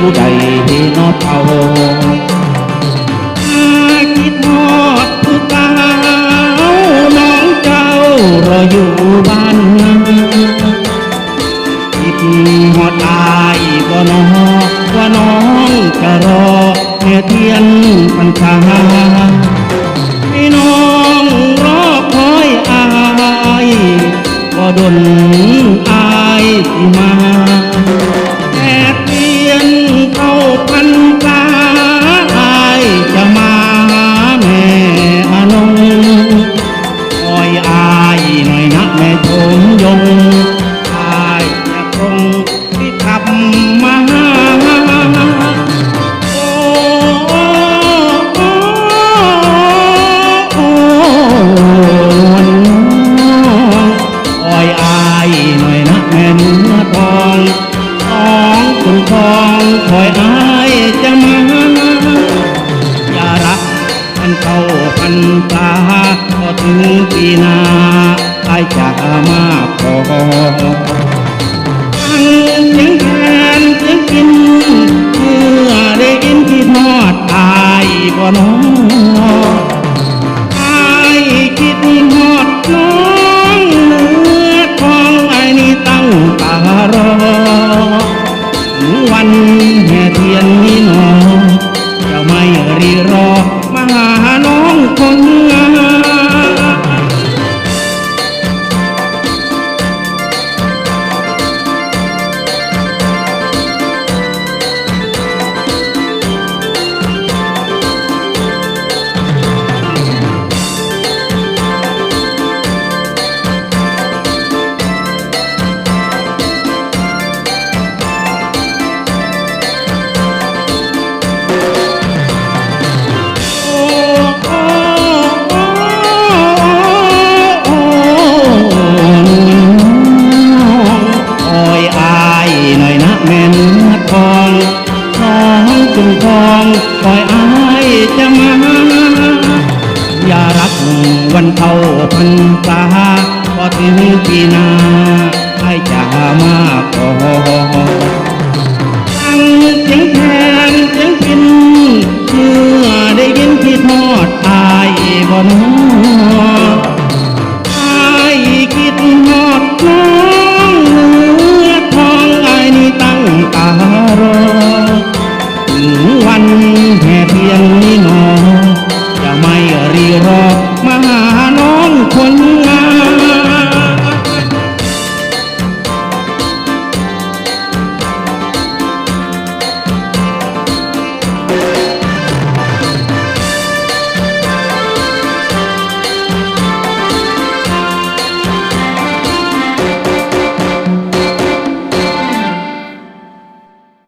ผู้ใดนอเป่าคิดฮอดผู้เก่าน้องเจ้ารออยู่บ้านคิดฮอดอายบ่นอว่าน้องจะรอแค่เทียนปัญชาให้น้องรอคอยอายบ่ดน คอยอายจะมาอย่ารักกันเข้าพันตาก็ถึงปีนาอายจะมาขอทั้งเสียงทานเสียงกิน yang จุงทองคอยอายจะมา อย่ารักวันเท่าพันตาพอถึงปีนาให้จะมาขอ